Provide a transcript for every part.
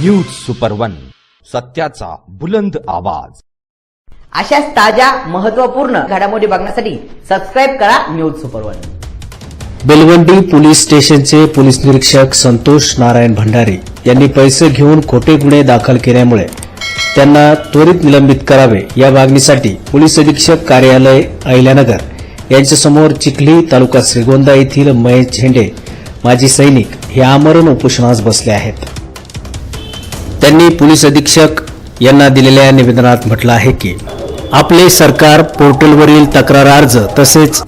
News super one सत्याचा बुलंद आवाज. अशाच ताज्या महत्त्वपूर्ण घडामोडी बघण्यासाठी सबस्क्राईब करा news super one Belwandi police स्टेशनचे पोलीस निरीक्षक संतोष नारायण भंडारे यांनी पैसे घेऊन खोटे गुन्हे दाखल केल्यामुळे त्यांना त्वरित निलंबित करावे या मागणीसाठी पोलीस अधीक्षक कार्यालय अहिल्यानगर यांच्यासमोर चिखली तालुका श्रीगोंदा येथील महेश झेंडे माजी सैनिक हे आमरण उपोषणास बसले आहेत. त्यांनी पोलीस अधीक्षक यांना दिलेल्या निवेदनात म्हटलं आहे की आपले सरकार पोर्टलवरील तक्रार अर्ज तसेच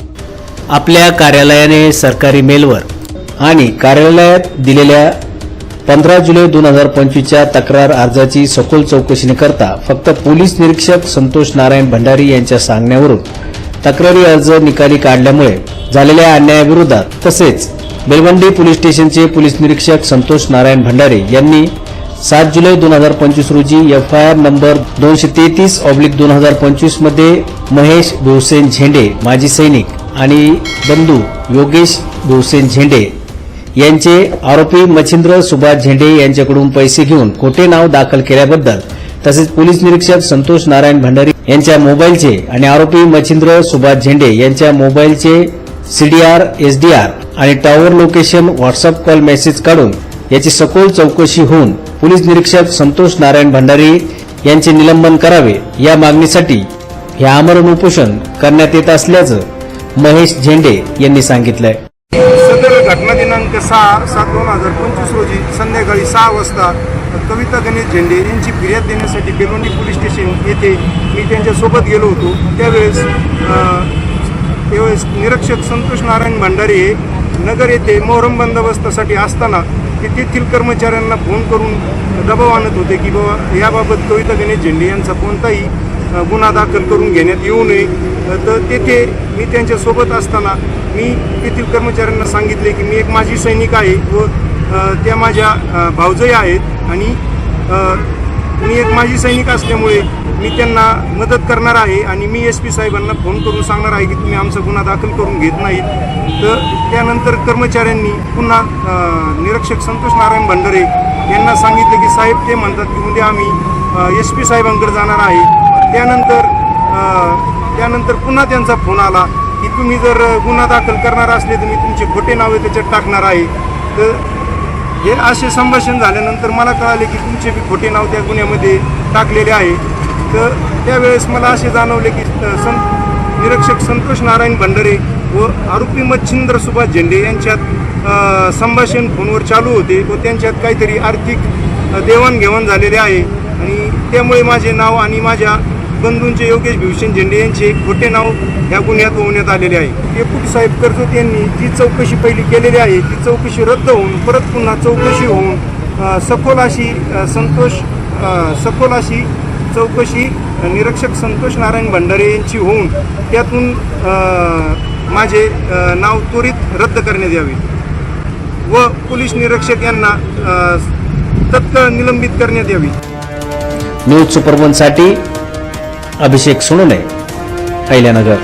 आपल्या कार्यालयाने सरकारी मेलवर आणि कार्यालयात दिलेल्या पंधरा जुलै दोन हजार पंचवीसच्या तक्रार अर्जाची सखोल चौकशी न करता फक्त पोलीस निरीक्षक संतोष नारायण भंडारी यांच्या सांगण्यावरून तक्रारी अर्ज निकाली काढल्यामुळे झालेल्या अन्यायाविरोधात तसेच बेलवंडी पोलीस स्टेशनचे पोलीस निरीक्षक संतोष नारायण भंडारे यांनी सात जुलै दोन हजार पंचवीस रोजी एफआयआर नंबर दोनशे तेहतीस ऑब्लिक दोन हजार पंचवीसमध्ये महेश भोसेन झेंडे माजी सैनिक आणि बंधू योगेश भोसेन झेंडे यांचे आरोपी मच्छिंद्र सुभाष झेंडे यांच्याकडून पैसे घेऊन खोटे नाव दाखल केल्याबद्दल तसेच पोलीस निरीक्षक संतोष नारायण भंडारी यांच्या मोबाईलचे आणि आरोपी मच्छिंद्र सुभाष झेंडे यांच्या मोबाईलचे सीडीआर एसडीआर आणि tower location WhatsApp call message काढून याची सखोल चौकशी होऊन पोलीस निरीक्षक संतोष नारायण भंडारी यांचे निलंबन करावे या मागणीसाठी हे आमरण उपोषण करण्यात येत असल्याचं महेश झेंडे यांनी सांगितलंय. सदर घटना दिनांक सहा सात दोन हजार पंचवीस रोजी संध्याकाळी सहा वाजता कविता गणेश झेंडे यांची फिर्याद देण्यासाठी बेलोंडी पोलीस स्टेशन येथे मी त्यांच्यासोबत गेलो होतो. त्यावेळेस त्यावेळेस निरीक्षक संतोष नारायण भंडारे हे नगर येथे मोहरम बंदोबस्तासाठी असताना ते तेथील कर्मचाऱ्यांना फोन करून दबाव आणत होते की बाबा याबाबत कविता गणेश झेंडे यांचा कोणताही गुन्हा दाखल करून घेण्यात येऊ नये. तर तेथे मी त्यांच्यासोबत असताना मी तेथील कर्मचाऱ्यांना सांगितले की मी एक माजी सैनिक आहे व त्या माझ्या अ, भावजय आहेत आणि मी एक माजी सैनिक असल्यामुळे मी त्यांना मदत करणार आहे आणि मी एस पी साहेबांना फोन करून सांगणार आहे की तुम्ही आमचा गुन्हा दाखल करून घेत नाहीत. तर त्यानंतर कर्मचाऱ्यांनी पुन्हा निरीक्षक संतोष नारायण भंडारे यांना सांगितलं की साहेब ते म्हणतात की उद्या आम्ही एस पी साहेबांकडे जाणार आहे. त्यानंतर त्यानंतर पुन्हा त्यांचा फोन आला की तुम्ही जर गुन्हा दाखल करणार असले तर मी तुमचे खोटे नावे त्याच्यात टाकणार आहे. तर हे असे संभाषण झाल्यानंतर मला कळाले की तुमचे बी खोटे नाव त्या गुन्ह्यामध्ये टाकलेले आहे. तर त्यावेळेस मला असे जाणवले की संत सं निरीक्षक संतोष नारायण भंडारे व आरोपी मच्छिंद्र सुभाष झेंडे यांच्यात संभाषण फोनवर चालू होते व त्यांच्यात काहीतरी आर्थिक देवाणघेवाण झालेले आहे. आणि त्यामुळे माझे नाव आणि माझ्या बंधूंचे योगेश भीषण झेंडे यांचे खोटे नाव ह्या गुन्ह्यात होण्यात आलेले आहे. डेप्युटी साहेब कर्जत यांनी जी चौकशी पहिली केलेली आहे ती चौकशी रद्द होऊन परत पुन्हा चौकशी होऊन सखोल अशी संतोष सखोल अशी चौकशी निरीक्षक संतोष नारायण भंडारे यांची होऊन त्यातून माझे नाव त्वरित रद्द करण्यात यावे. व पोलीस निरीक्षक यांना तत्काळ निलंबित करण्यात यावी. न्यूज सुपरवनसाठी अभिषेक सोनोने अहिल्यानगर.